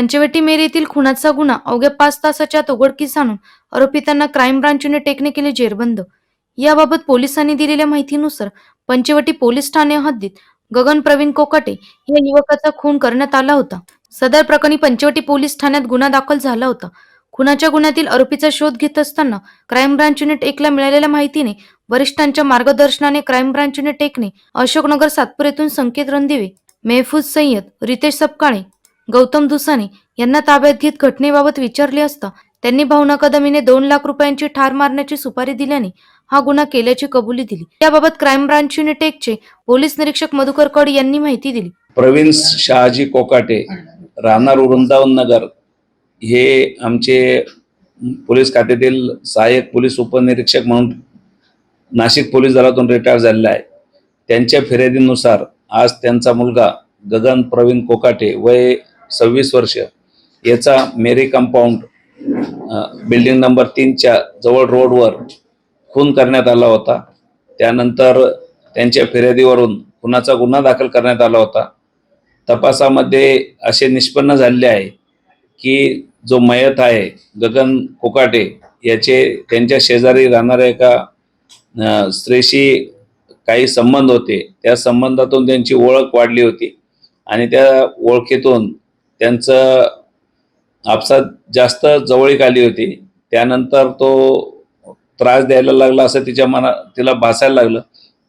पंचवटी मेर येथील खुनाचा गुन्हा अवघ्या पाच तासाच्या उघडकीस आणून आरोपितांना क्राईम ब्रांचने टेकने केले जेरबंद. याबाबत पोलिसांनी दिलेल्या माहितीनुसार पंचवटी पोलीस ठाणे हद्दीत गगन प्रवीण कोकाटे या युवकाचा खून करण्यात आला होता. सदर प्रकरणी पंचवटी पोलीस ठाण्यात गुन्हा दाखल झाला होता. खुनाच्या गुन्ह्यातील आरोपीचा शोध घेत असताना क्राईम ब्रांच युनिट एकला मिळालेल्या माहितीने वरिष्ठांच्या मार्गदर्शनाने क्राईम ब्रांच युनिट एकने अशोकनगर सातपूर येथून संकेत रणदिवे मेहफूज सय्यद रितेश सपकाळे गौतम दुसाने यांना ताब्यात घेत घटनेबाबत विचारले असता त्यांनी भावना कदमीने दोन लाख रुपयांची ठार मारण्याची सुपारी दिल्याने हा गुन्हा केल्याची कबुली दिली. याबाबत क्राईम ब्रांच युनिट एकचे पोलीस निरीक्षक मधुकर कड यांनी माहिती दिली. प्रवीण शहाजी कोकाटे राहणार वृंदावन नगर हे आमचे पोलीस खात्यातील सहाय्यक पोलीस उपनिरीक्षक म्हणून नाशिक पोलीस दलातून रिटायर झालेला आहे. त्यांच्या फिर्यादीनुसार आज त्यांचा मुलगा गगन प्रवीण कोकाटे वय सव्वीस वर्ष. याचा मेरी कंपाऊंड बिल्डिंग नंबर तीनच्या जवळ रोडवर खून करण्यात आला होता. त्यानंतर त्यांच्या फिर्यादीवरून खुनाचा गुन्हा दाखल करण्यात आला होता. तपासामध्ये असे निष्पन्न झालेले आहे की जो मयत आहे गगन कोकाटे याचे त्यांच्या शेजारी राहणाऱ्या एका स्त्रीशी काही संबंध होते. त्या संबंधातून त्यांची ओळख वाढली होती आणि त्या ओळखीतून त्यांचं आपसात जास्त जवळीक आली होती. त्यानंतर तो त्रास द्यायला लागला असं तिच्या मना तिला भासायला लागलं.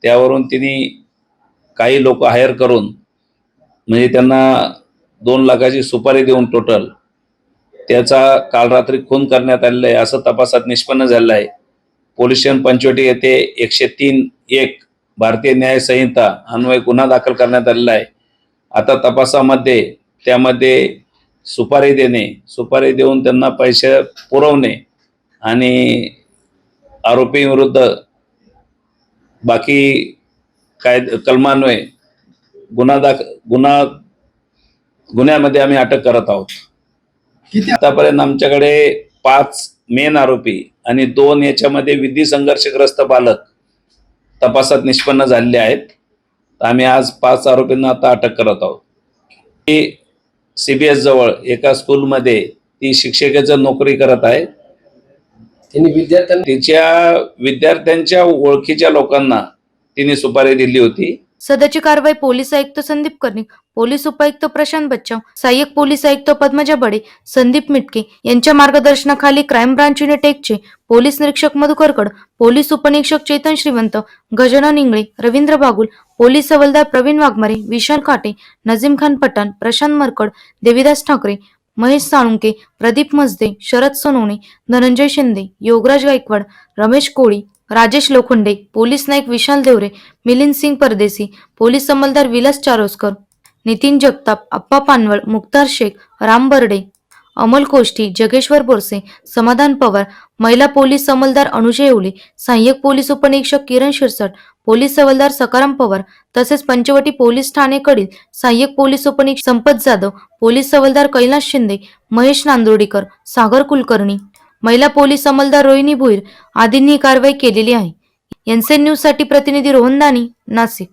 त्यावरून तिने काही लोक हायर करून म्हणजे त्यांना दोन लाखाची सुपारी देऊन टोटल त्याचा काल रात्री खून करण्यात आलेला आहे असं तपासात निष्पन्न झालेलं आहे. पोलीस स्टेशन पंचवटी येथे एकशे तीन एक भारतीय न्याय संहिता अन्वय गुन्हा दाखल करण्यात आलेला आहे. आता तपासामध्ये त्यामध्ये सुपारी देणे सुपारी देऊन त्यांना पैसे पुरवणे आणि आरोपीविरुद्ध बाकी काय कलमान्वये गुन्हा दाख गुन्हा गुन्ह्यामध्ये आम्ही अटक करत आहोत. किती? आतापर्यंत आमच्याकडे पाच मेन आरोपी आणि दोन याच्यामध्ये विधी संघर्षग्रस्त बालक तपासात निष्पन्न झालेले आहेत. आम्ही आज पाच आरोपींना आता अटक करत आहोत. सीबीएस जवळ एका स्कूलमध्ये ती शिक्षकेचं नोकरी करत आहे. त्यांनी विद्यार्थ्यांना तिच्या विद्यार्थ्यांच्या ओळखीच्या लोकांना तिने सुपारी दिली होती. सदरची कारवाई पोलीस आयुक्त संदीप कर्णिक पोलीस उपायुक्त प्रशांत बच्चाव सहाय्यक पोलीस आयुक्त पद्मजा बडे संदीप मिटके यांच्या मार्गदर्शनाखाली क्राईम ब्रांच युनिट एकचे पोलीस निरीक्षक मधुकरकड पोलीस उपनिरीक्षक चेतन श्रीवंत गजानन इंगळे रवींद्र बागुल पोलीस हवलदार प्रवीण वाघमारे विशाल काटे नजीम खान पठाण प्रशांत मरकड देविदास ठाकरे महेश साळुंके प्रदीप मजदे शरद सोनवणे धनंजय शिंदे योगराज गायकवाड रमेश कोळी राजेश लोखंडे पोलीस नाईक विशाल देवरे मिलिंद सिंग परदेसी पोलीस अंमलदार विलास चारोस्कर नितीन जगताप अप्पा पानवळ मुक्तार शेख राम बर्डे अमोल कोष्टी जगेश्वर बोरसे समाधान पवार महिला पोलीस अंमलदार अनुजय येवले सहाय्यक पोलीस उपनिरीक्षक किरण शिरसट पोलीस हवालदार सकाराम पवार तसेच पंचवटी पोलीस ठाणेकडील सहाय्यक पोलीस उपनिरीक्षक संपत जाधव पोलीस हवालदार कैलास शिंदे महेश नांदोडीकर सागर कुलकर्णी. महिला पोलीस अंमलदार रोहिणी भुईर आदींनी कारवाई केलेली आहे. एनसेन न्यूजसाठी प्रतिनिधी रोहन दानी नाशिक.